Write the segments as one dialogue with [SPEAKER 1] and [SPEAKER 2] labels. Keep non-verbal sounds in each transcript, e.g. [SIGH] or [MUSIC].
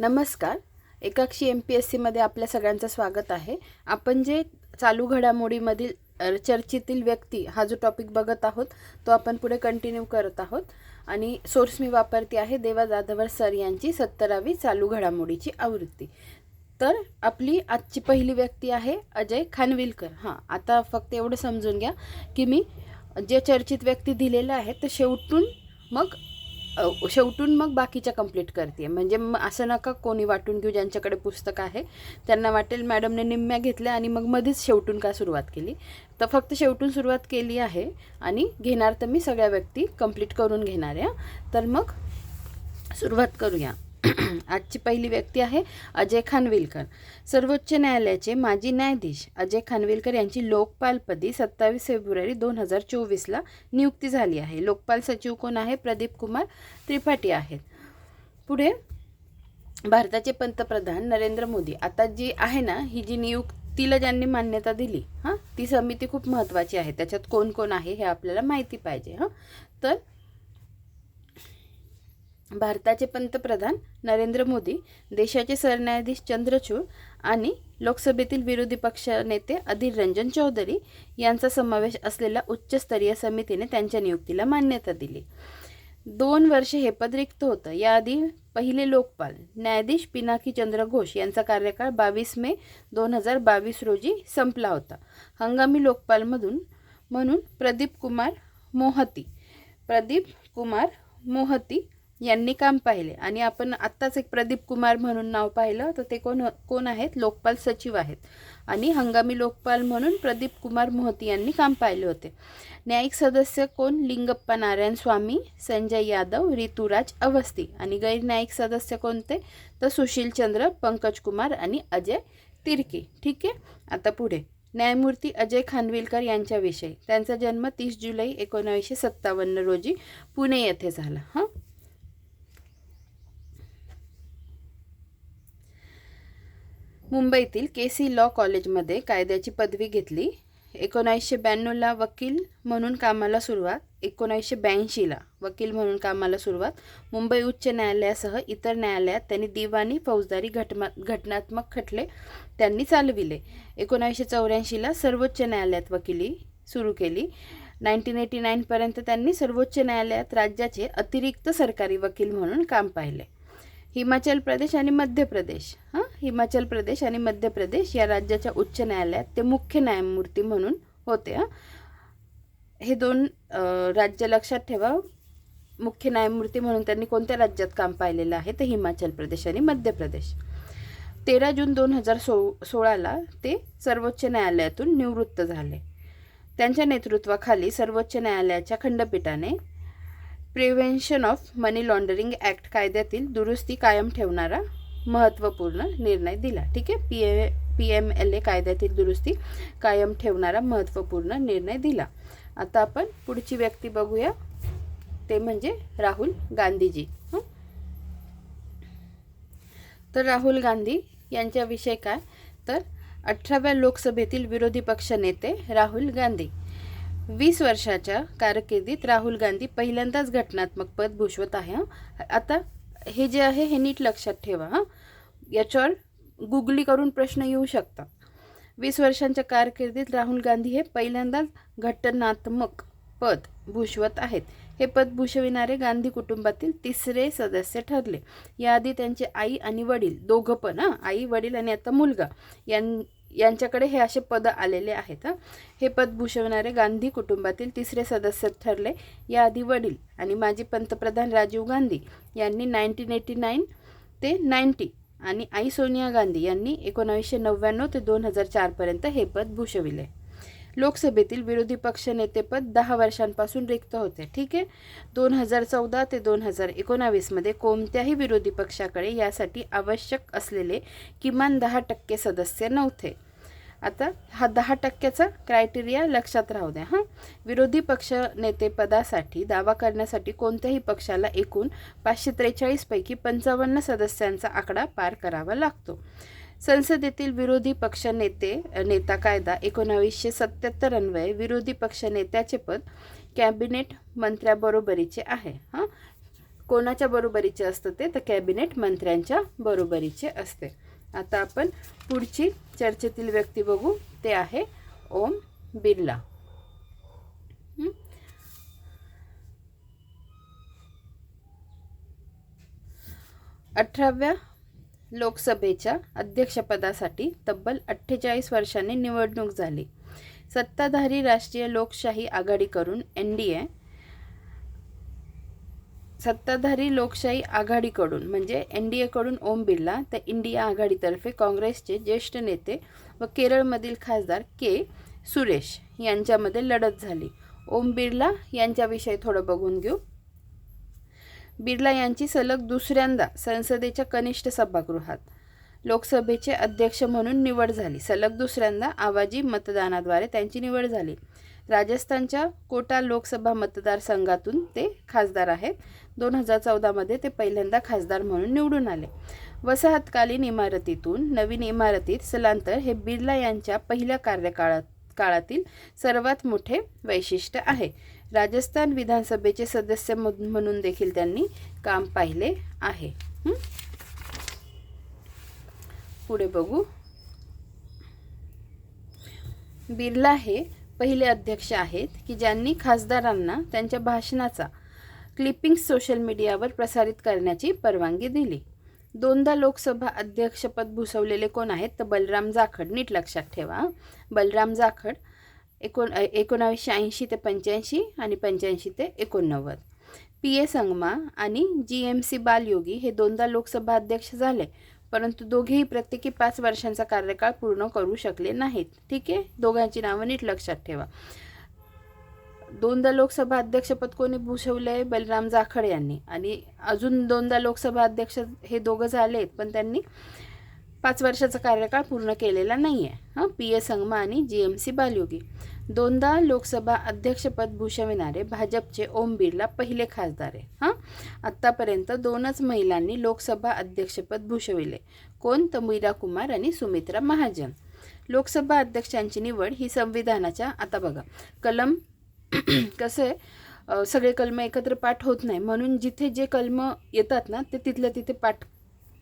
[SPEAKER 1] नमस्कार. एकाक्षी M P S सीमध्ये आपल्या सगळ्यांचं स्वागत आहे. आपण जे चालू घडामोडीमधील चर्चेतील व्यक्ती हा जो टॉपिक बघत आहोत तो आपण पुढे कंटिन्यू करत आहोत. आणि सोर्स मी वापरते आहे देवा जाधवर सर यांची सत्तरावी चालू घडामोडीची आवृत्ती. तर आपली आजची पहिली व्यक्ती आहे अजय खानविलकर. हां आता फक्त एवढं समजून घ्या की मी जे चर्चित व्यक्ती दिलेलं आहेत ते शेवटून मग शेवटून मग बाकीच्या कंप्लीट करते. म्हणजे मग असं नका कोणी वाटून घेऊ ज्यांच्याकडे पुस्तक आहे. त्यांना वाटेल मॅडमने निम्म्या घेतल्या आणि मग मध्येच शेवटून का सुरुवात केली. तर फक्त शेवटून सुरुवात केली आहे आणि घेणार तर मी सगळ्या व्यक्ती कंप्लीट करून घेणार आहे. तर मग सुरुवात करूया. [CLEARS THROAT] आजची पहिली व्यक्ती आहे अजय खानविलकर. सर्वोच्च न्यायालयाचे माजी न्यायाधीश अजय खानविलकर यांची लोकपालपदी सत्तावीस फेब्रुवारी दोन हजार चोवीसला नियुक्ती झाली आहे. लोकपाल सचिव कोण आहे? प्रदीप कुमार त्रिपाठी आहेत. पुढे भारताचे पंतप्रधान नरेंद्र मोदी. आता जी आहे ना ही जी नियुक्तीला ज्यांनी मान्यता दिली हां ती समिती खूप महत्त्वाची आहे. त्याच्यात कोण कोण आहे हे आपल्याला माहिती पाहिजे हां. तर भारताचे पंतप्रधान नरेंद्र मोदी देशाचे सरन्यायाधीश चंद्रचूड आणि लोकसभेतील विरोधी पक्ष नेते अधीर रंजन चौधरी यांचा समावेश असलेल्या उच्चस्तरीय समितीने त्यांच्या नियुक्तीला मान्यता दिली. दोन वर्षे हे पद रिक्त होतं. याआधी पहिले लोकपाल न्यायाधीश पिनाकी चंद्र घोष यांचा कार्यकाळ बावीस मे दोन हजार बावीस रोजी संपला होता. हंगामी लोकपालमधून म्हणून प्रदीप कुमार मोहती प्रदीप कुमार मोहती यांनी काम पाहिले. आणि आपण आत्ताच एक प्रदीप कुमार म्हणून नाव पाहिलं तर ते कोण कोण आहेत? लोकपाल सचिव आहेत. आणि हंगामी लोकपाल म्हणून प्रदीप कुमार मोहती यांनी काम पाहिले होते. न्यायिक सदस्य कोण? लिंगप्पा नारायण स्वामी संजय यादव ऋतुराज अवस्थी. आणि गैरन्यायिक सदस्य कोणते? तर सुशील चंद्र पंकज कुमार आणि अजय तिरके. ठीक आहे? आता पुढे. न्यायमूर्ती अजय खानविलकर यांच्याविषयी. त्यांचा जन्म तीस जुलै एकोणावीसशे सत्तावन्न रोजी पुणे येथे झाला. हां? मुंबईतील के सी लॉ कॉलेजमध्ये कायद्याची पदवी घेतली. एकोणावीसशे ब्याण्णवला वकील म्हणून कामाला सुरुवात. एकोणावीसशे ब्याऐंशीला वकील म्हणून कामाला सुरुवात. मुंबई उच्च न्यायालयासह इतर न्यायालयात त्यांनी दिवाणी फौजदारी घटना घटनात्मक खटले त्यांनी चालविले. एकोणावीसशे चौऱ्याऐंशीला सर्वोच्च न्यायालयात वकिली सुरू केली. नाईन्टीन एटी नाईनपर्यंत त्यांनी सर्वोच्च न्यायालयात राज्याचे अतिरिक्त सरकारी वकील म्हणून काम पाहिले. हिमाचल प्रदेश आणि मध्य प्रदेश हां? हिमाचल प्रदेश आणि मध्य प्रदेश या राज्याच्या उच्च न्यायालयात ते मुख्य न्यायमूर्ती म्हणून होते. हां हे दोन राज्य लक्षात ठेवा. मुख्य न्यायमूर्ती म्हणून त्यांनी कोणत्या राज्यात काम पाहिलेलं आहे? तर हिमाचल प्रदेश आणि मध्य प्रदेश. तेरा जून दोन हजार सो सोळाला ते सर्वोच्च न्यायालयातून निवृत्त झाले. त्यांच्या नेतृत्वाखाली सर्वोच्च न्यायालयाच्या खंडपीठाने prevention of money laundering act कायद्यातील दुरुस्ती कायम ठेवणारा महत्त्वपूर्ण निर्णय दिला. ठीक आहे? P A P M L A कायद्यातील दुरुस्ती कायम ठेवणारा महत्त्वपूर्ण निर्णय दिला. आता आपण पुढची व्यक्ती बघूया. ते म्हणजे राहुल गांधीजी. हं? तर राहुल गांधी यांच्याविषयी काय? तर अठराव्या लोकसभेतील विरोधी पक्ष नेते राहुल गांधी. वीस वर्षाच्या कारकिर्दीत राहुल गांधी पहिल्यांदाच घटनात्मक पद भूषवत आहे आता हे जे आहे हे नीट लक्षात ठेवा हां. याच्यावर गुगली करून प्रश्न येऊ शकतात. वीस वर्षांच्या कारकिर्दीत राहुल गांधी हे पहिल्यांदाच घटनात्मक पद भूषवत आहेत. हे पद भूषविणारे गांधी कुटुंबातील तिसरे सदस्य ठरले. याआधी त्यांचे आई आणि वडील दोघं पण हां. आई वडील आणि आता मुलगा. यां यांच्याकडे हे असे पद आलेले आहेत हे. पद भूषवणारे गांधी कुटुंबातील तिसरे सदस्य ठरले. याआधी वडील आणि माजी पंतप्रधान राजीव गांधी यांनी नाईन्टीन एटी नाईन ते नाईन्टी आणि आई सोनिया गांधी यांनी एकोणावीसशे नव्याण्णव ते दोन हजार चारपर्यंत हे पद भूषविले. लोकसभेतील विरोधी पक्षनेतेपद दहा वर्षांपासून रिक्त होते. ठीक आहे? दोन हजार चौदा ते दोन हजार एकोणावीसमध्ये कोणत्याही विरोधी पक्षाकडे यासाठी आवश्यक असलेले किमान दहा टक्के सदस्य नव्हते. आता हा दहा टक्क्याचा क्रायटेरिया लक्षात राहू द्या हां. विरोधी पक्ष नेतेपदासाठी दावा करण्यासाठी कोणत्याही पक्षाला एकूण पाचशे त्रेचाळीसपैकी पंचावन्न सदस्यांचा आकडा पार करावा लागतो. संसदेतील विरोधी पक्ष नेते नेता कायदा एकोणावीसशे सत्याहत्तर अन्वये विरोधी पक्ष नेत्याचे पद कॅबिनेट मंत्र्याबरोबरीचे आहे. हां? कोणाच्या बरोबरीचे असतं ते? तर कॅबिनेट मंत्र्यांच्या बरोबरीचे असते. आता आपण पुढची चर्चेतील व्यक्ती बघू. ते आहे ओम बिर्ला. अठराव्या लोकसभेच्या अध्यक्षपदासाठी तब्बल अठ्ठेचाळीस वर्षांनी निवडणूक झाली. सत्ताधारी राष्ट्रीय लोकशाही आघाडीकडून एन डी ए सत्ताधारी लोकशाही आघाडीकडून म्हणजे एन डी एकडून ओम बिर्ला तर इंडिया आघाडीतर्फे काँग्रेसचे ज्येष्ठ नेते व केरळमधील खासदार के सुरेश यांच्यामध्ये लढत झाली. ओम बिर्ला यांच्याविषयी थोडं बघून घेऊ. बिर्ला यांची सलग दुसऱ्यांदा संसदेच्या कनिष्ठ सभागृहात. लोकसभेचे अध्यक्ष म्हणून निवड झाली. सलग दुसऱ्यांदा आवाजी मतदानाद्वारे त्यांची निवड झाली. राजस्थानच्या कोटा लोकसभा मतदारसंघातून ते खासदार आहेत. दोन हजार चौदामध्ये ते पहिल्यांदा खासदार म्हणून निवडून आले. वसाहतकालीन इमारतीतून नवीन इमारतीत स्थलांतर हे बिर्ला यांच्या पहिल्या कार्यकाळात काळातील सर्वात मोठे वैशिष्ट्य आहे. राजस्थान विधानसभेचे सदस्य म्हणून देखील त्यांनी काम पाहिले आहे. पुढे बघू. बिर्ला हे पहिले अध्यक्ष आहेत की ज्यांनी खासदारांना त्यांच्या भाषणाचा क्लिपिंग्स सोशल मीडियावर प्रसारित करण्याची परवानगी दिली. दोनदा लोकसभा अध्यक्षपद भूषवलेले कोण आहेत? तर बलराम जाखड नीट लक्षात ठेवा. बलराम जाखड एकोण एकोणावीसशे ऐंशी ते पंच्याऐंशी आणि पंच्याऐंशी ते एकोणनव्वद. पी ए संगमा आणि जी एम सी बालयोगी हे दोनदा लोकसभा अध्यक्ष झाले परंतु दोघेही प्रत्येकी पाच वर्षांचा कार्यकाळ पूर्ण करू शकले नाहीत. ठीक आहे? दोघांची नावं नीट लक्षात ठेवा. दोनदा लोकसभा अध्यक्षपद कोणी भूषवलं आहे बलराम जाखड यांनी. आणि अजून दोनदा लोकसभा अध्यक्ष हे दोघं झाले आहेत पण त्यांनी पाच वर्षाचा कार्यकाळ पूर्ण केलेला नाही आहे हां? पी. ए. संगमा आणि जी एम सी बालयोगी. दोनदा लोकसभा अध्यक्षपद भूषविणारे भाजपचे ओम बिर्ला पहिले खासदार आहे. हां? आत्तापर्यंत दोनच महिलांनी लोकसभा अध्यक्षपद भूषविले. कोण? तर मीरा कुमार आणि सुमित्रा महाजन. लोकसभा अध्यक्षांची निवड ही संविधानाच्या आता बघा कलम [CLEARS THROAT] कसं आहे सगळे कलम एकत्र पाठ होत नाही. म्हणून जिथे जे कलम येतात ना ते तिथल्या तिथे पाठ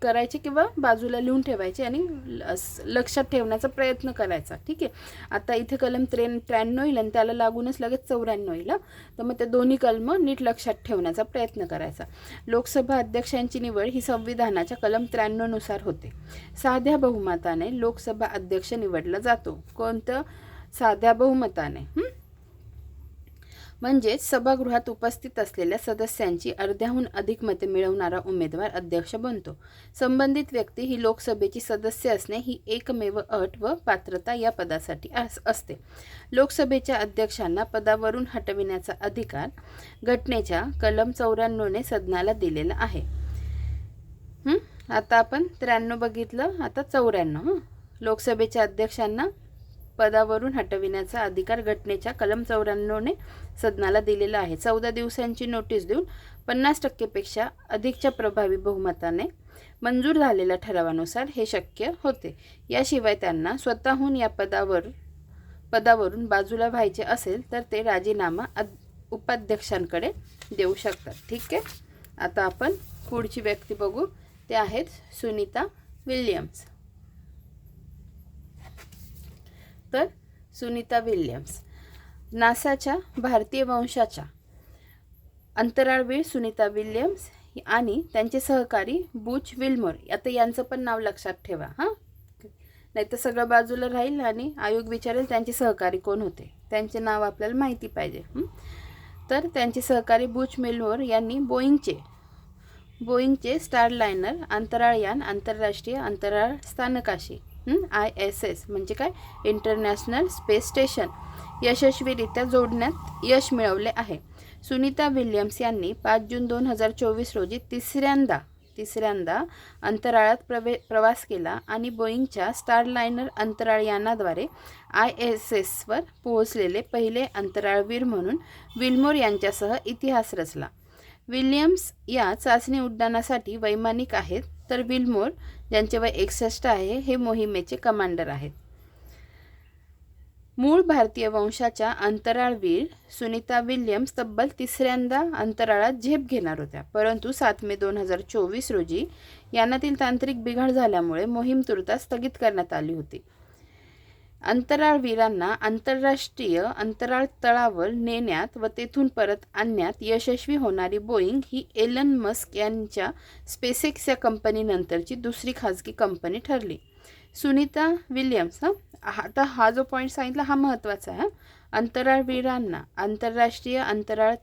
[SPEAKER 1] करायचे किंवा बाजूला लिहून ठेवायचे आणि ल- लक्षात ठेवण्याचा प्रयत्न करायचा. ठीक आहे? आता इथे कलम त्रे त्र्याण्णव येईल आणि त्याला लागूनच लगेच चौऱ्याण्णव येईल तर मग ते दोन्ही कलम नीट लक्षात ठेवण्याचा प्रयत्न करायचा. लोकसभा अध्यक्षांची निवड ही संविधानाच्या कलम त्र्याण्णवनुसार होते. साध्या बहुमताने लोकसभा अध्यक्ष निवडला जातो. कोणतं? साध्या बहुमताने म्हणजेच सभागृहात उपस्थित असलेल्या सदस्यांची अर्ध्याहून अधिक मते मिळवणारा उमेदवार अध्यक्ष बनतो. संबंधित व्यक्ती ही लोकसभेची सदस्य असणे ही एकमेव अट व पात्रता या पदासाठी अस- असते. लोकसभेच्या अध्यक्षांना पदावरून हटविण्याचा अधिकार घटनेच्या कलम चौऱ्याण्णवने सदनाला दिलेला आहे. आता आपण त्र्याण्णव बघितलं आता चौऱ्याण्णव लोकसभेच्या अध्यक्षांना पदावरून हटविण्याचा अधिकार घटनेच्या कलम चौऱ्याण्णवने सदनाला दिलेला आहे. चौदा दिवसांची नोटीस देऊन पन्नास टक्केपेक्षा अधिकच्या प्रभावी बहुमताने मंजूर झालेल्या ठरावानुसार हे शक्य होते. याशिवाय त्यांना स्वतःहून या पदावर पदावरून बाजूला व्हायचे असेल तर ते राजीनामा अद उपाध्यक्षांकडे देऊ शकतात. ठीक आहे? आता आपण पुढची व्यक्ती बघू. ते आहेत सुनीता विल्यम्स. तर सुनीता विल्यम्स नासाच्या भारतीय वंशाच्या अंतराळवीर सुनीता विल्यम्स आणि त्यांचे सहकारी बुच विल्मोर. आता यांचं पण नाव लक्षात ठेवा हां? नाही तर सगळं बाजूला राहील आणि आयोग विचारेल त्यांचे सहकारी कोण होते. त्यांचे नाव आपल्याला माहिती पाहिजे तर त्यांचे सहकारी बुच मिल्मोर यांनी बोईंगचे बोईंगचे स्टारलायनर अंतराळयान आंतरराष्ट्रीय अंतराळ स्थानकाशी आय एस एस म्हणजे काय? इंटरनॅशनल स्पेस स्टेशन यशस्वीरित्या जोडण्यात यश मिळवले आहे. सुनीता विल्यम्स यांनी पाच जून दोन हजार चोवीस रोजी तिसऱ्यांदा तिसऱ्यांदा अंतराळात प्रवे प्रवास केला आणि बोईंगच्या स्टारलायनर अंतराळयानाद्वारे आय एस एसवर पोहोचलेले पहिले अंतराळवीर म्हणून विल्मोर यांच्यासह इतिहास रचला. विल्यम्स या चाचणी उड्डाणासाठी वैमानिक आहेत तर विल्मोर ज्यांचे वय एकसष्ट आहे हे मोहिमेचे कमांडर आहेत. मूळ भारतीय वंशाच्या अंतराळवीर सुनीता विल्यम्स तब्बल तिसऱ्यांदा अंतराळात झेप घेणार होत्या. परंतु सात मे दोन हजार चोवीस रोजी यानातील तांत्रिक बिघाड झाल्यामुळे मोहीम तुर्तास स्थगित करण्यात आली होती. अंतराळवीरांना आंतरराष्ट्रीय अंतराळ तळावर नेण्यात व तेथून परत आणण्यात यशस्वी होणारी बोईंग ही एलन मस्क यांच्या स्पेसेक्स या कंपनीनंतरची दुसरी खाजगी कंपनी ठरली. सुनीता विल्यम्स हा? आता हा जो पॉईंट सांगितला हा महत्त्वाचा आहे अंतराळवीरांना आंतरराष्ट्रीय अंतराळ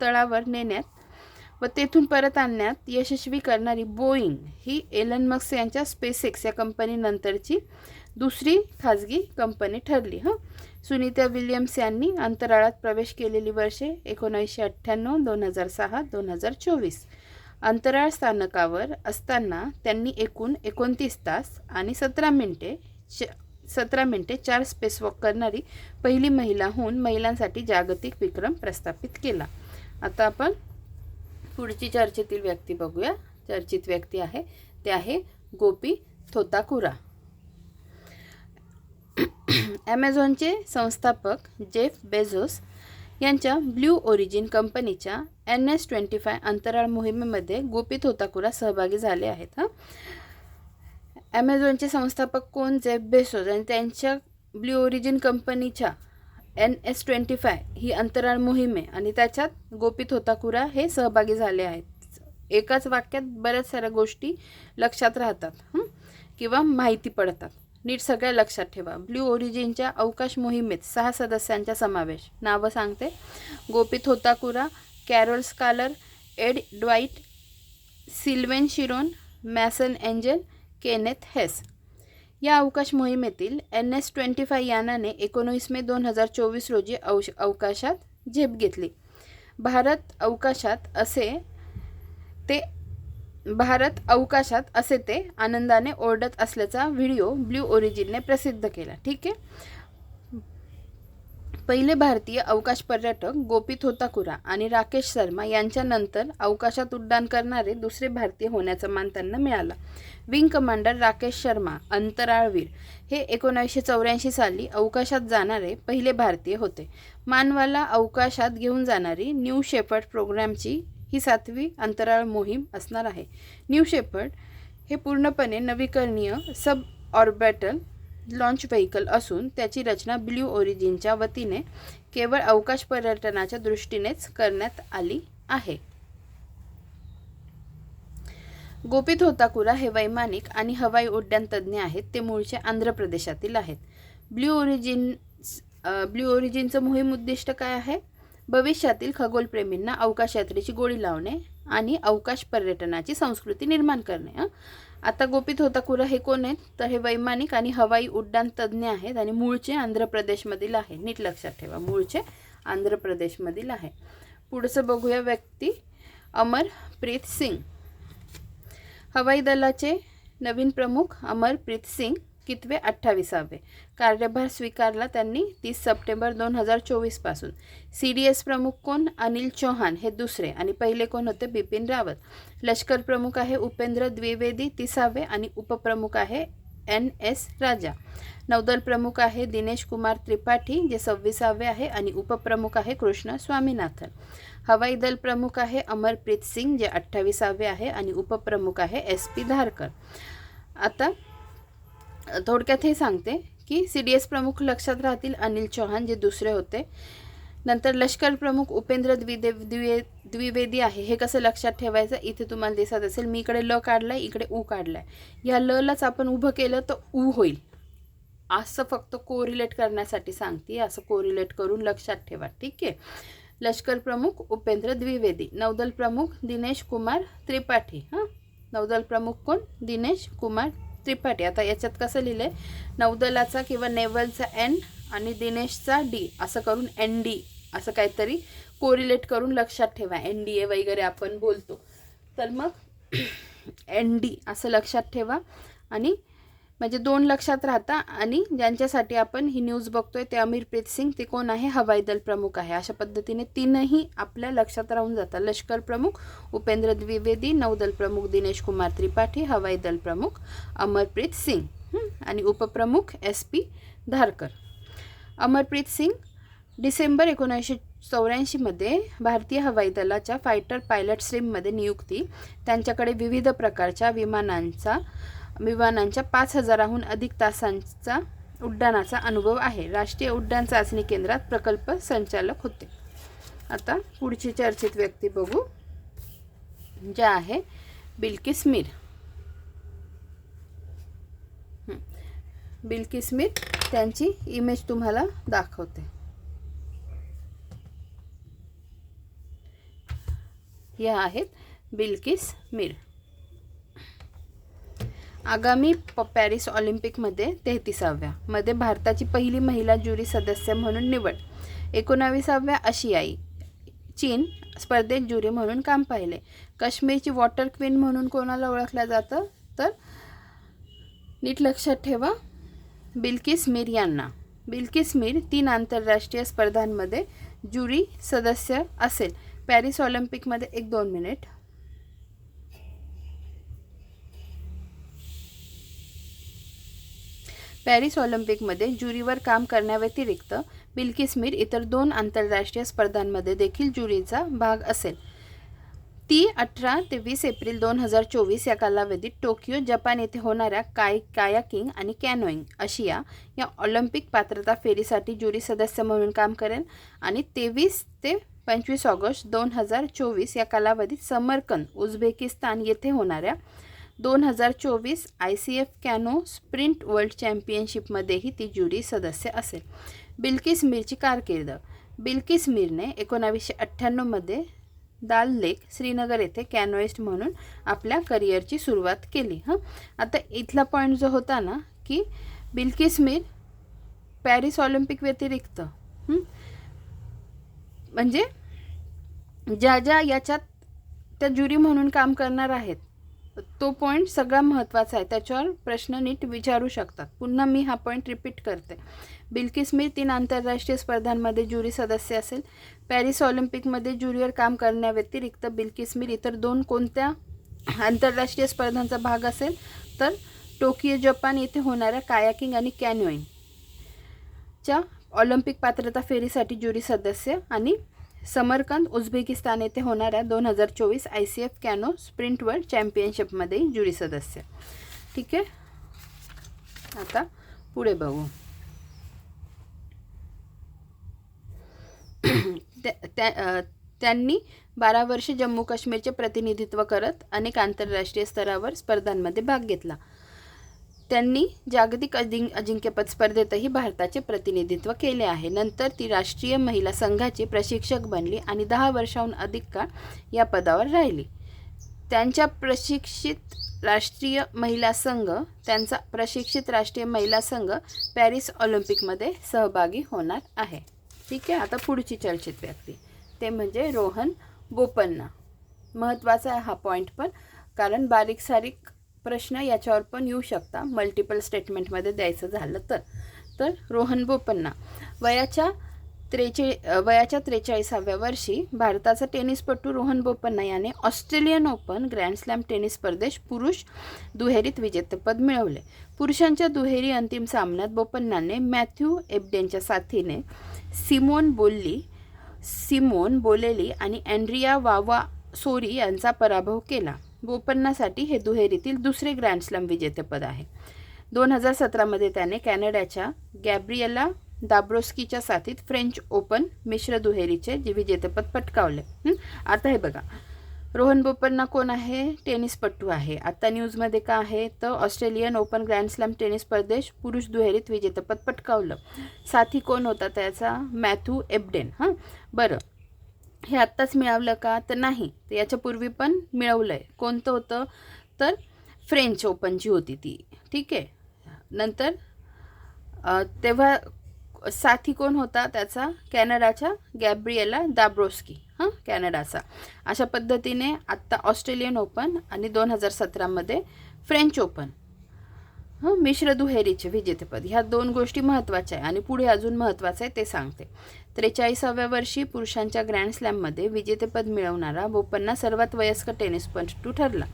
[SPEAKER 1] तळावर नेण्यात व तेथून परत आणण्यात यशस्वी करणारी बोईंग ही एलन मस्क यांच्या स्पेसेक्स या कंपनीनंतरची दुसरी खाजगी कंपनी ठरली हं. सुनीता विल्यम्स यांनी अंतराळात प्रवेश केलेली वर्षे एकोणीसशे अठ्ठ्याण्णव दोन हजार सहा दोन हजार चोवीस. अंतराळ स्थानकावर असताना त्यांनी एकूण एकोणतीस तास आणि सतरा मिनटे सतरा मिनटे चार स्पेस वॉक करणारी पहिली महिला होऊन महिलांसाठी जागतिक विक्रम प्रस्थापित केला. आता आपण पुढची चर्चेतील व्यक्ती बघूया. चर्चित व्यक्ती आहे ते आहे गोपी थोताकुरा. ॲमेझॉनचे संस्थापक जेफ बेझोस यांच्या ब्ल्यू ओरिजिन कंपनीच्या एन एस ट्वेंटी फाय अंतराळ मोहिमेमध्ये गोपी थोताकुरा सहभागी झाले आहेत हां? ॲमेझॉनचे संस्थापक कोण? Jeff Bezos. आणि त्यांच्या ब्ल्यू ओरिजिन कंपनीच्या एन एस ट्वेंटी फाय ही अंतराळ मोहिमे आणि त्याच्यात गोपी थोताकुरा हे सहभागी झाले आहेत. एकाच वाक्यात बऱ्याच साऱ्या गोष्टी लक्षात राहतात किंवा माहिती पडतात. नीट सगळ्या लक्षात ठेवा. ब्ल्यू ओरिजिनच्या अवकाश मोहिमेत सहा सदस्यांचा समावेश. नावं सांगते. Gopi Thotakura Carol Schaller Ed Dwight Sylvain Chiron Mason Angel Kenneth Hess या अवकाश मोहिमेतील एन एस ट्वेंटी फाय यानाने एकोणीस मे दोन हजार चोवीस रोजी अवश अवकाशात झेप घेतली. भारत अवकाशात असे ते भारत अवकाशात असे ते आनंदाने ओरडत असल्याचा व्हिडिओ ब्ल्यू ओरिजिनने प्रसिद्ध केला. ठीक आहे? पहिले भारतीय अवकाश पर्यटक गोपी थोताकुरा आणि राकेश शर्मा यांच्यानंतर अवकाशात उड्डाण करणारे दुसरे भारतीय होण्याचा मान त्यांना मिळाला. विंग कमांडर राकेश शर्मा अंतराळवीर हे एकोणीसशे चौऱ्याऐंशी साली अवकाशात जाणारे पहिले भारतीय होते. मानवाला अवकाशात घेऊन जाणारी न्यू शेफर्ड प्रोग्रॅमची ही सातवी अंतराळ मोहीम असणार आहे. न्यू शेपर्ड हे पूर्णपणे नवीकरणीय सब ऑर्बिटल लॉन्च व्हेकल असून त्याची रचना ब्ल्यू ओरिजिनच्या वतीने केवळ अवकाश पर्यटनाच्या दृष्टीनेच करण्यात आली आहे. गोपी थोताकुरा हे वैमानिक आणि हवाई उड्डाण तज्ज्ञ आहेत ते मूळचे आंध्र प्रदेशातील आहेत. ब्ल्यू ओरिजिन ब्ल्यू ओरिजिनचं मोहीम उद्दिष्ट काय आहे? भविष्यातील खगोलप्रेमींना अवकाश यात्रेची गोळी लावणे आणि अवकाश पर्यटनाची संस्कृती निर्माण करणे आता गोपी होताकुरा हे कोण आहेत? तर हे वैमानिक आणि हवाई उड्डाण तज्ज्ञ आहेत आणि मूळचे आंध्र प्रदेशमधील आहे. नीट लक्षात ठेवा मूळचे आंध्र प्रदेशमधील आहे. पुढचं बघूया व्यक्ती अमरप्रीत सिंग. हवाई दलाचे नवीन प्रमुख अमरप्रीत सिंग कितवे? अठ्ठावीसावे. कार्यभार स्वीकारला त्यांनी तीस सप्टेंबर दोन हजार चोवीसपासून सी डी एस प्रमुख कोण? अनिल चौहान. हे दुसरे. आणि पहिले कोण होते? बिपिन रावत. लष्कर प्रमुख आहे उपेंद्र द्विवेदी तिसावे आणि उपप्रमुख आहे एन एस राजा. नौदल प्रमुख आहे दिनेश कुमार त्रिपाठी जे सव्वीसावे आहे आणि उपप्रमुख आहे कृष्ण स्वामीनाथन. हवाई दल प्रमुख आहे अमरप्रीत सिंग जे अठ्ठावीसावे आहे आणि उपप्रमुख आहे एस पी धारकर. आता थोडक्यात हे सांगते की सी डी एस प्रमुख लक्षात राहतील अनिल चौहान जे दुसरे होते. नंतर लष्कर प्रमुख उपेंद्र द्विदेव द्विवे द्विवेदी आहे. हे कसं लक्षात ठेवायचं? इथे तुम्हाला दिसत असेल मी इकडे ल काढलाय इकडे उ काढलाय. ह्या ललाच आपण उभं केलं तर ऊ होईल. असं फक्त कोरिलेट करण्यासाठी सांगते. असं कोरिलेट करून लक्षात ठेवा ठीक आहे? लष्कर प्रमुख उपेंद्र द्विवेदी. नौदल प्रमुख दिनेश कुमार त्रिपाठी. हां? नौदल प्रमुख कोण? दिनेश कुमार त्रिपाठी. आता याच्यात कसं लिहिलं आहे नौदलाचा किंवा नेव्हलचा एन आणि दिनेशचा डी असं करून एन डी असं काहीतरी कोरिलेट करून लक्षात ठेवा. एन डी ए वगैरे आपण बोलतो. तर मग एन डी असं लक्षात ठेवा. आणि म्हणजे दोन लक्षात राहता आणि ज्यांच्यासाठी आपण ही न्यूज बघतोय ते अमीरप्रीत सिंग ते कोण आहे? हवाई दल प्रमुख आहे. अशा पद्धतीने तीनही आपल्या लक्षात राहून जातात. लष्कर प्रमुख उपेंद्र द्विवेदी नौदल प्रमुख दिनेश कुमार त्रिपाठी हवाई दल प्रमुख अमरप्रीत सिंग आणि उपप्रमुख S P Dharkar. Amarpreet Singh December एकोणीसशे चौऱ्याऐंशीमध्ये भारतीय हवाई दलाच्या फायटर पायलट स्ट्रीममध्ये नियुक्ती. त्यांच्याकडे विविध प्रकारच्या विमानांचा विमानांच्या पाच हजाराहून अधिक तासांचा उड्डाणाचा अनुभव आहे. राष्ट्रीय उड्डाण चाचणी केंद्रात प्रकल्प संचालक होते. आता पुढची चर्चित व्यक्ती बघू ज्या आहे बिल्किस मीर. बिल्किस मीर त्यांची इमेज तुम्हाला दाखवते. या आहेत बिल्किस मीर. आगामी प पॅरिस ऑलिम्पिकमध्ये तेहतीसाव्या. मध्ये भारताची पहिली महिला ज्युरी सदस्य म्हणून निवड. एकोणाविसाव्या आशियाई. चीन स्पर्धेत ज्युरी म्हणून काम पाहिले. काश्मीरची वॉटर क्वीन म्हणून कोणाला ओळखलं जातं? तर नीट लक्षात ठेवा बिल्किस मीर यांना. बिल्किस मीर तीन आंतरराष्ट्रीय स्पर्धांमध्ये ज्युरी सदस्य असेल. पॅरिस ऑलिम्पिकमध्ये एक दोन मिनिट. पॅरिस ऑलिम्पिकमध्ये ज्युरीवर काम करण्याव्यतिरिक्त बिल्किस मीर इतर दोन आंतरराष्ट्रीय स्पर्धांमध्ये देखील ज्युरीचा भाग असेल. ती अठरा ते वीस एप्रिल दोन हजार चोवीस या कालावधीत टोकियो जपान येथे होणाऱ्या काय कायाकिंग आणि कॅनोईंग आशिया या ऑलिम्पिक पात्रता फेरीसाठी ज्युरी सदस्य म्हणून काम करेल आणि तेवीस ते पंचवीस ऑगस्ट दोन हजार चोवीस या कालावधीत समरकंद उझबेकिस्तान येथे होणाऱ्या दोन हजार चोवीस I C F canoe sprint world चॅम्पियनशिपमध्येही ती ज्युरी सदस्य असेल. बिल्किस मीरची कारकीर्द. बिल्किस मीरने एकोणावीसशे अठ्ठ्याण्णवमध्ये दाल लेक श्रीनगर येथे कॅनोइस्ट म्हणून आपल्या करिअरची सुरुवात केली. हां? आता इथला पॉईंट जो होता ना की बिल्किस मीर पॅरिस ऑलिम्पिक व्यतिरिक्त म्हणजे ज्या ज्या याच्यात त्या ज्युरी म्हणून काम करणार आहेत तो पॉईंट सगळा महत्त्वाचा आहे. त्याच्यावर प्रश्न नीट विचारू शकतात. पुन्हा मी हा पॉईंट रिपीट करते. बिल्किस मीर तीन आंतरराष्ट्रीय स्पर्धांमध्ये ज्युरी सदस्य असेल. पॅरिस ऑलिम्पिकमध्ये ज्युरीवर काम करण्याव्यतिरिक्त बिल्किस मीर इतर दोन कोणत्या आंतरराष्ट्रीय स्पर्धांचा भाग असेल तर टोकियो जपान येथे होणाऱ्या कायाकिंग आणि कॅन्योईंगच्या ऑलिम्पिक पात्रता फेरीसाठी ज्युरी सदस्य आणि समरकंद उझबेकिस्तान येथे होणाऱ्या दोन हजार चोवीस I C F canoe sprint world चॅम्पियनशिपमध्ये जुरी सदस्य. ठीक आहे? आता पुढे बघू. [CLEARS THROAT] त्या- त्यांनी बारा वर्षे जम्मू काश्मीरचे प्रतिनिधित्व करत अनेक आंतरराष्ट्रीय स्तरावर स्पर्धांमध्ये भाग घेतला. त्यांनी जागतिक अजिं अजिंक्यपद स्पर्धेतही भारताचे प्रतिनिधित्व केले आहे. नंतर ती राष्ट्रीय महिला संघाची प्रशिक्षक बनली आणि दहा वर्षाहून अधिक काळ या पदावर राहिली. त्यांच्या प्रशिक्षित राष्ट्रीय महिला संघ त्यांचा प्रशिक्षित राष्ट्रीय महिला संघ पॅरिस ऑलिम्पिकमध्ये सहभागी होणार आहे. ठीक आहे आता पुढची चर्चित व्यक्ती. ते म्हणजे रोहन बोपन्ना. महत्त्वाचा आहे हा पॉईंट पण कारण बारीक सारीक प्रश्न याच्यावर पण येऊ शकता. मल्टिपल स्टेटमेंटमध्ये द्यायचं झालं तर. तर रोहन बोपन्ना वयाच्या त्रेचे वयाच्या त्रेचाळीसाव्या वर्षी भारताचा टेनिसपटू रोहन बोपन्ना याने Australian Open Grand Slam tennis स्पर्धेत पुरुष दुहेरीत विजेतेपद मिळवले. पुरुषांच्या दुहेरी अंतिम सामन्यात बोपन्नाने मॅथ्यू एब्डेनच्या साथीने सिमोन बोल्ली सिमोन बोलेली आणि अँड्रिया वावा सोरी यांचा पराभव केला. बोपन्नासाठी हे दुहेरीतील दुसरे ग्रँड स्लॅम विजेतेपद आहे. दोन हजार सतरामध्ये त्याने कॅनडाच्या गॅब्रिएला दाब्रोस्कीच्या साथीत फ्रेंच ओपन मिश्र दुहेरीचे जे विजेतेपद पटकावले. आता हे बघा. रोहन बोपन्ना कोण आहे? टेनिसपटू आहे. आता न्यूजमध्ये का आहे? तर Australian Open Grand Slam tennis स्पर्धेश पुरुष दुहेरीत विजेतेपद पटकावलं. साथी कोण होता त्याचा? Matthew Ebden. हां? बरं. हे आत्ताच मिळवलं का? तर नाही. तर याच्यापूर्वी पण मिळवलं आहे कोणतं होतं? तर फ्रेंच ओपनची होती ती. ठीक आहे? नंतर तेव्हा साथी कोण होता त्याचा? कॅनडाच्या गॅब्रिएला दाब्रोस्की. हां? कॅनडाचा. अशा पद्धतीने आत्ता ऑस्ट्रेलियन ओपन आणि दोन हजार सतरामध्ये फ्रेंच ओपन हं मिश्र दुहेरीचे विजेतेपद. ह्या दोन गोष्टी महत्त्वाच्या आहे आणि पुढे अजून महत्त्वाचं आहे ते सांगते. त्रेचाळीसाव्या वर्षी पुरुषांच्या ग्रँड स्लॅममध्ये विजेतेपद मिळवणारा बोपन्ना सर्वात वयस्क टेनिसपटू ठरला.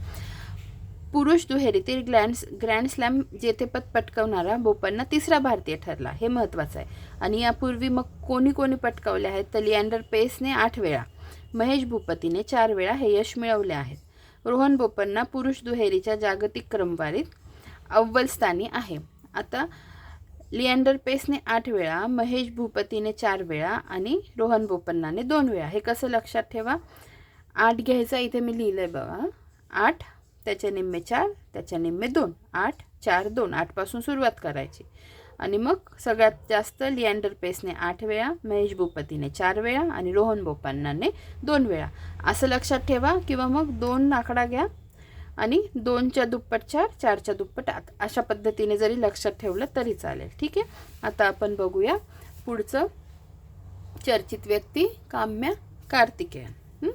[SPEAKER 1] पुरुष दुहेरीतील ग्रँड ग्रँड स्लॅम जेतेपद पटकावणारा बोपन्ना तिसरा भारतीय ठरला. हे महत्त्वाचं आहे. आणि यापूर्वी मग कोणी कोणी पटकावले आहेत तर लिअँडर पेसने आठ वेळा महेश भूपतीने चार वेळा हे यश मिळवले आहेत रोहन बोपन्ना पुरुष दुहेरीच्या जागतिक क्रमवारीत अव्वल स्थानी आहे. आता लिअँडर पेसने आठ वेळा महेश भूपतीने चार वेळा आणि रोहन बोपन्नाने दोन वेळा. हे कसं लक्षात ठेवा? आठ घ्यायचा इथे मी लिहिलं आहे बघा. आठ त्याच्या निम्मे चार त्याच्या निम्मे दोन. आठ चार दोन. आठपासून सुरुवात करायची. आणि मग सगळ्यात जास्त लिअँडर पेसने आठ वेळा महेश भूपतीने चार वेळा आणि रोहन बोपन्नाने दोन वेळा. असं लक्षात ठेवा किंवा मग दोन आकडा घ्या. आणि दोनच्या दुप्पट चार चारच्या दुप्पट आठ अशा पद्धतीने जरी लक्षात ठेवलं तरी चालेल. ठीक आहे? आता आपण बघूया पुढचं चर्चित व्यक्ती काम्या कार्तिकेयन.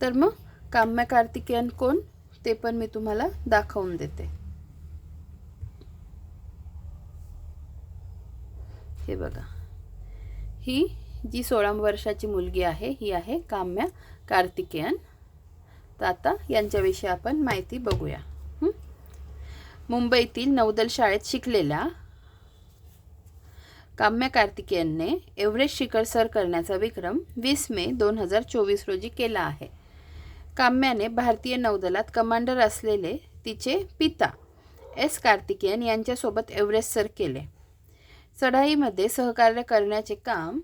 [SPEAKER 1] तर मग काम्या कार्तिकेयन कोण? ते पण मी तुम्हाला दाखवून देते. हे बघा. ही जी सोळा वर्षाची मुलगी आहे ही आहे काम्या कार्तिकेयन. तर आता यांच्याविषयी आपण माहिती बघूया. मुंबईतील नौदल शाळेत शिकलेल्या काम्या कार्तिकेयनने एव्हरेस्ट शिखर सर करण्याचा विक्रम वीस मे दोन हजार चोवीस रोजी केला आहे. काम्याने भारतीय नौदलात कमांडर असलेले तिचे पिता एस कार्तिकेयन यांच्यासोबत एव्हरेस्ट सर केले. चढाईमध्ये सहकार्य करण्याचे काम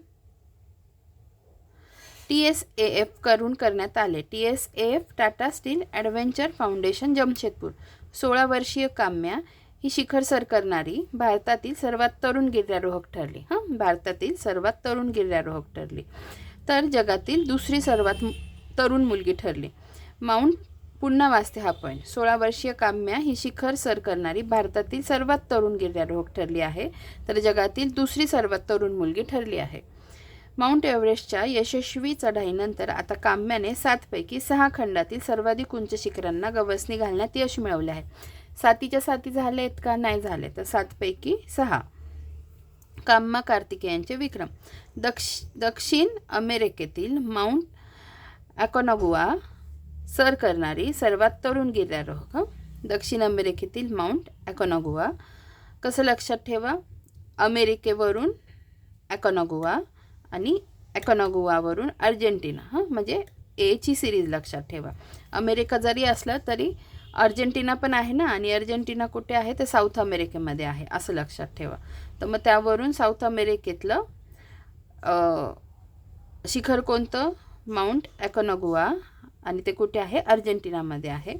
[SPEAKER 1] टी एस ए एफ करून करण्यात आले. T S A F Tata steel adventure foundation Jamshedpur. सोळा वर्षीय काम्या ही शिखर सर करणारी भारतातील सर्वात तरुण गिर्यारोहक ठरली. हां? भारतातील सर्वात तरुण गिर्यारोहक ठरली. तर जगातील दुसरी सर्वात तरुण मुलगी ठरली. माउंट पुन्हा वाचते हा पॉईंट सोळा वर्षीय काम्या ही शिखर सर करणारी भारतातील सर्वात तरुण गिर्यारोहक ठरली आहे. तर जगातील दुसरी सर्वात तरुण मुलगी ठरली आहे. माउंट एव्हरेस्टच्या यशस्वी चढाईनंतर आता काम्याने सातपैकी सहा खंडातील सर्वाधिक उंच शिखरांना गवसणी घालण्यात यश मिळवले आहे. सातीच्या साती झाले आहेत का? नाही झाले. तर सातपैकी सहा. काम्मा कार्तिकेयांचे विक्रम. दक्ष दक्षिण अमेरिकेतील माउंट ॲकोनागुआ सर करणारी सर्वात तरुण गिर्यारोहक दक्षिण अमेरिकेतील माउंट ॲकोनागुआ कसं लक्षात ठेवा? अमेरिकेवरून ॲकोनागुआ आणि ॲकोनागुआवरून अर्जेंटिना हां? म्हणजे एची सिरीज लक्षात ठेवा. अमेरिका जरी असलं तरी अर्जेंटिना पण आहे ना? आणि अर्जेंटिना कुठे आहे? ते साऊथ अमेरिकेमध्ये आहे असं लक्षात ठेवा. तर मग त्यावरून साऊथ अमेरिकेतलं शिखर कोणतं? माउंट ॲकोनागुआ आणि ते कुठे आहे? अर्जेंटिनामध्ये आहे.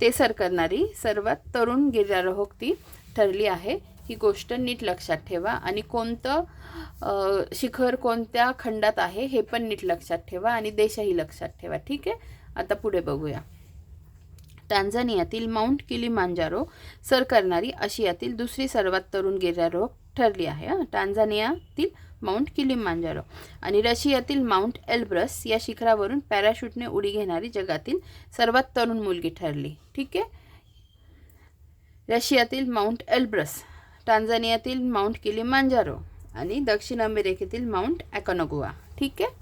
[SPEAKER 1] ते सर करणारी सर्वात तरुण गिर्यारोहक ती ठरली आहे. ही गोष्ट नीट लक्षात ठेवा. आणि कोणतं शिखर कोणत्या खंडात आहे हे पण नीट लक्षात ठेवा आणि देशही लक्षात ठेवा. ठीक आहे? आता पुढे बघूया. टांझानियातील माउंट किलिमांजारो सर करणारी आशियातील दुसरी सर्वात तरुण गिर्यारोहक ठरली आहे टांझानियातील माउंट किलिमांजारो आणि रशियातील माउंट एल्ब्रस या शिखरावरून पॅराशूटने उडी घेणारी जगातील सर्वात तरुण मुलगी ठरली. ठीक आहे? रशियातील माउंट एल्ब्रस टांझानियातील माउंट किलिमांजारो आणि दक्षिण अमेरिकेतील माउंट ॲकोनागुआ. ठीक आहे?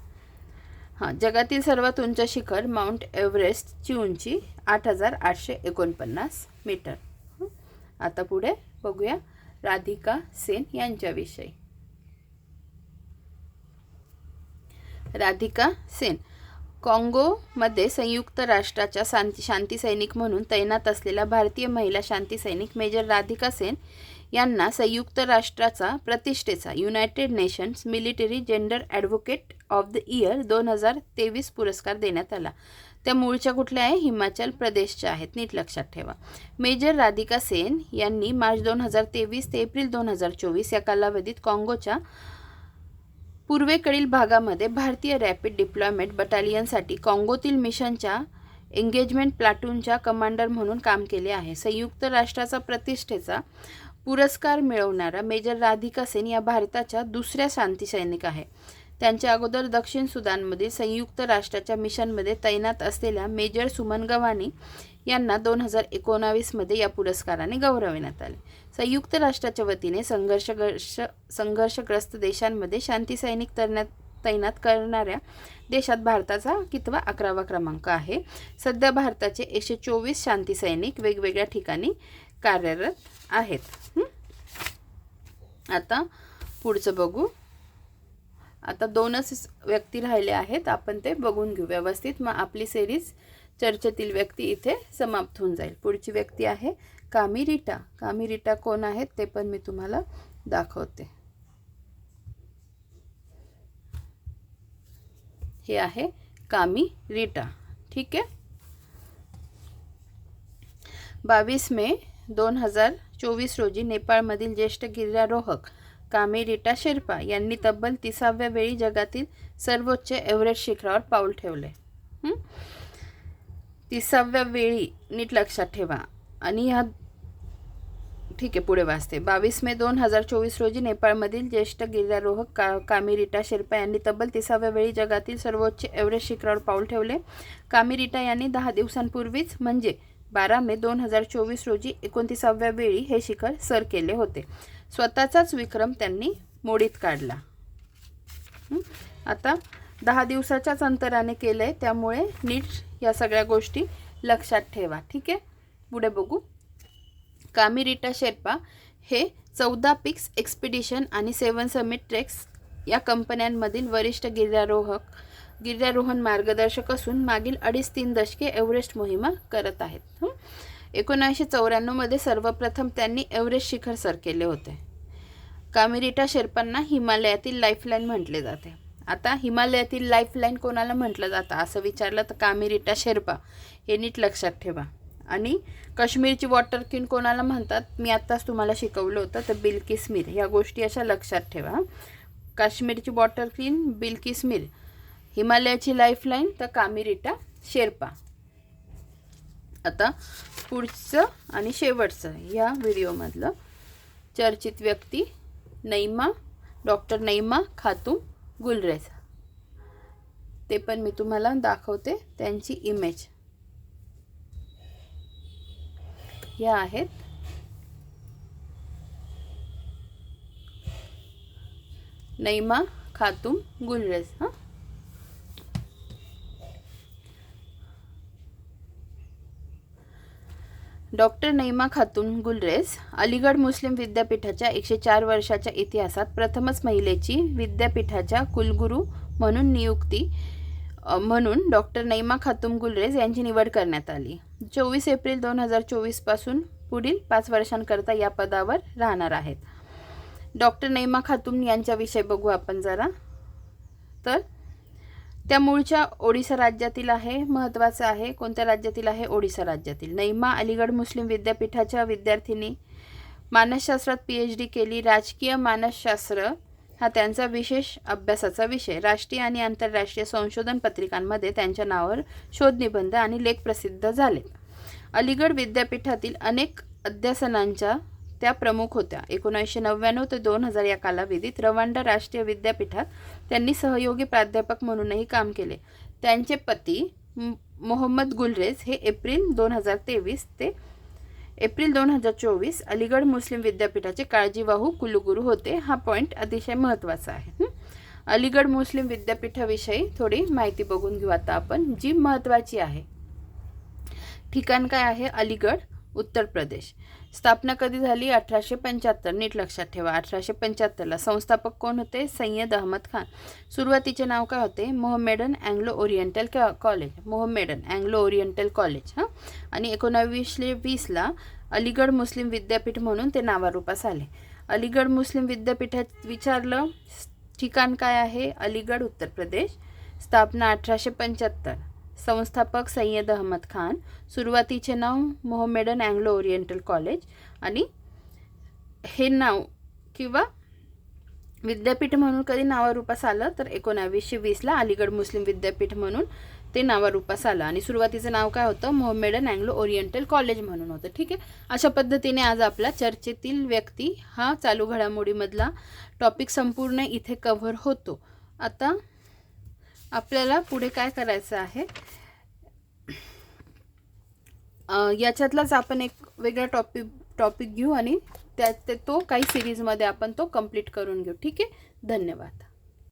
[SPEAKER 1] हां जगातील सर्वात उंच शिखर माउंट एव्हरेस्टची उंची आठ हजार आठशे एकोणपन्नास मीटर. आता पुढे बघूया राधिका सेन यांच्याविषयी. राधिका सेन काँगोमध्ये संयुक्त राष्ट्राच्या शांती शांती सैनिक म्हणून तैनात असलेल्या भारतीय महिला शांती सैनिक मेजर राधिका सेन यांना संयुक्त राष्ट्राचा प्रतिष्ठेचा United Nations military gender advocate of the year दोन हजार तेवीस पुरस्कार देण्यात आला. त्या मूळच्या कुठल्या आहे? हिमाचल प्रदेशच्या आहेत. नीट लक्षात ठेवा. मेजर राधिका सेन यांनी मार्च दोन हजार तेवीस ते एप्रिल दोन हजार चोवीस या कालावधीत काँगोच्या पूर्वेकडील भागामध्ये भारतीय रॅपिड डिप्लॉयमेंट बटालियनसाठी काँगोतील मिशनच्या एंगेजमेंट प्लाटूनच्या कमांडर म्हणून काम केले आहे. संयुक्त राष्ट्राचा प्रतिष्ठेचा पुरस्कार मिळवणारा मेजर राधिका सेन या भारताच्या दुसऱ्या शांती सैनिक आहे. त्यांच्या अगोदर दक्षिण सुदानमध्ये संयुक्त राष्ट्राच्या मिशनमध्ये तैनात असलेल्या मेजर सुमन गव्हाणी यांना दोन हजार एकोणावीसमध्ये या पुरस्काराने गौरविण्यात आले. संयुक्त राष्ट्राच्या वतीने संघर्षग्रस्त संघर्षग्रस्त देशांमध्ये शांती सैनिक तरण्यात तैनात करणाऱ्या देशात भारताचा कितवा अकरावा क्रमांक आहे. सध्या भारताचे एकशे चोवीस शांती सैनिक वेगवेगळ्या ठिकाणी कार्यरत आहेत. आता पुढचं बघू. आता दोनच व्यक्ती राहिले आहेत आपण ते बघून घेऊ. व्यवस्थित मग आपली सेरीज चर्चेतील व्यक्ती इथे समाप्त होऊन जाईल. पुढची व्यक्ती आहे कामी कामिरिटा कामी कोण आहेत ते पण मी तुम्हाला दाखवते. हे आहे कामी रिटा. ठीक आहे? बावीस मे दोन हजार चोवीस रोजी नेपाळमधील ज्येष्ठ गिर्यारोहक कामी शेर्पा यांनी तब्बल तिसाव्या वेळी जगातील सर्वोच्च एव्हरेस्ट शिखरावर पाऊल ठेवले. तिसाव्या वेळी नीट लक्षात ठेवा. आणि ह्या ठीक आहे पुढे वाचते. बावीस मे दोन हजार चोवीस रोजी नेपाळमधील ज्येष्ठ गिर्यारोहक का कामिरिटा शेर्पा यांनी तब्बल तिसाव्या वेळी जगातील सर्वोच्च एव्हरेस्ट शिखरावर पाऊल ठेवले. कामिरिटा यांनी दहा दिवसांपूर्वीच म्हणजे बारा मे दोन हजार चोवीस रोजी एकोणतीसाव्या वेळी हे शिखर सर केले होते. स्वतःचाच विक्रम त्यांनी मोडीत काढला. आता दहा दिवसाच्याच अंतराने केलं आहे त्यामुळे नीट या सगळ्या गोष्टी लक्षात ठेवा. ठीक आहे? पुढे बघू. कामिरीटा शेर्पा हे चौदा पिक्स एक्सपिडिशन आणि सेवन समिट ट्रेक्स या कंपन्यांमधील वरिष्ठ गिर्यारोहक गिर्यारोहण मार्गदर्शक असून मागील अडीच तीन दशके एव्हरेस्ट मोहिमा करत आहेत. एकोणीसशे चौऱ्याण्णवमध्ये सर्वप्रथम त्यांनी एव्हरेस्ट शिखर सर केले होते. कामिरिटा शेर्पांना हिमालयातील लाईफलाईन म्हटले जाते. आता हिमालयातील लाईफलाईन कोणाला म्हटलं जातं? असं विचारलं तर कामिरीटा शेर्पा. हे नीट लक्षात ठेवा. आणि काश्मीरची वॉटर क्वीन कोणाला म्हणतात? मी आत्ताच तुम्हाला शिकवलं होतं तर बिल्किस मीर ह्या गोष्टी अशा लक्षात ठेवा. काश्मीरची वॉटर क्वीन बिल्किस मीर हिमालयाची लाईफलाईन तर कामिरिटा शेर्पा. आता पुढचं आणि शेवटचं या व्हिडिओमधलं चर्चित व्यक्ती नैमा डॉक्टर नैमा खातूम गुलरेज ते पण मी तुम्हाला दाखवते त्यांची इमेज ह्या आहेत. नैमा खातूम गुलरेज हां. डॉक्टर नैमा खातून गुलरेस अलीगड मुस्लिम विद्यापीठाच्या एकशे चार वर्षाच्या इतिहासात प्रथमच महिलेची विद्यापीठाच्या कुलगुरू म्हणून नियुक्ती म्हणून डॉक्टर नैमा खातूम गुलरेज यांची निवड करण्यात आली. चोवीस एप्रिल दोन हजार चोवीसपासून पुढील पाच वर्षांकरता या पदावर राहणार आहेत. डॉक्टर नैमा खातूम यांच्याविषयी बघू आपण जरा. तर त्या मूळच्या ओडिसा राज्यातील आहे महत्त्वाचं आहे. कोणत्या राज्यातील आहे? ओडिसा राज्यातील. नैमा अलीगड मुस्लिम विद्यापीठाच्या विद्यार्थिनी मानसशास्त्रात पी एच डी केली. राजकीय मानसशास्त्र हा त्यांचा विशेष अभ्यासाचा विषय. राष्ट्रीय आणि आंतरराष्ट्रीय संशोधन पत्रिकांमध्ये त्यांच्या नावावर शोधनिबंध आणि लेख प्रसिद्ध झाले. अलीगड विद्यापीठातील अनेक अध्यासनांच्या त्या प्रमुख होत्या. एकोणीसशे नव्याण्णव ते दोन हजार या कालावधीत रवांडा राष्ट्रीय विद्यापीठात त्यांनी सहयोगी प्राध्यापक म्हणूनही काम केले. त्यांचे पती मोहम्मद गुलरेज हे एप्रिल दोन हजार तेवीस ते एप्रिल दोन हजार चोवीस अलीगड मुस्लिम विद्यापीठाचे काळजीवाहू कुलगुरू होते. हा पॉईंट अतिशय महत्त्वाचा आहे. अलीगड मुस्लिम विद्यापीठाविषयी थोडी माहिती बघून घेऊ आता आपण जी महत्त्वाची आहे. ठिकाण काय आहे? अलीगड उत्तर प्रदेश. स्थापना कधी झाली? अठराशे पंच्याहत्तर. नीट लक्षात ठेवा. अठराशे पंच्याहत्तरला संस्थापक कोण होते? सय्यद अहमद खान. सुरुवातीचे नाव काय होते? Mohammedan Anglo Oriental college. Mohammedan Anglo Oriental college हां? आणि एकोणावीसशे वीसला अलीगड मुस्लिम विद्यापीठ म्हणून ते नावारूपास आले. अलीगड मुस्लिम विद्यापीठात विचारलं ठिकाण काय आहे? अलीगड उत्तर प्रदेश. स्थापना अठराशे पंच्याहत्तर. संस्थापक सय्यद अहमद खान सुरुवातीचे नाव मोहम्मेडन अँग्लो ओरिएंटल कॉलेज आणि हे नाव किंवा विद्यापीठ म्हणून कधी नावारूपास आलं तर एकोणावीसशे वीसला अलीगड मुस्लिम विद्यापीठ म्हणून ते नावारूपास आलं. आणि सुरुवातीचं नाव काय होतं? मोहम्मेडन अँग्लो ओरिएंटल कॉलेज म्हणून होतं. ठीक आहे? अशा पद्धतीने आज आपला चर्चेतील व्यक्ती हा चालू घडामोडीमधला टॉपिक संपूर्ण इथे कव्हर होतो. आता आपल्याला पुढे काय करायचं आहे? याच्यातलाच आपण एक वेगळा टॉपिक टॉपिक घेऊ आणि त्या ते- तो काही सिरीजमध्ये आपण तो कंप्लीट करून घेऊ. ठीक आहे? धन्यवाद.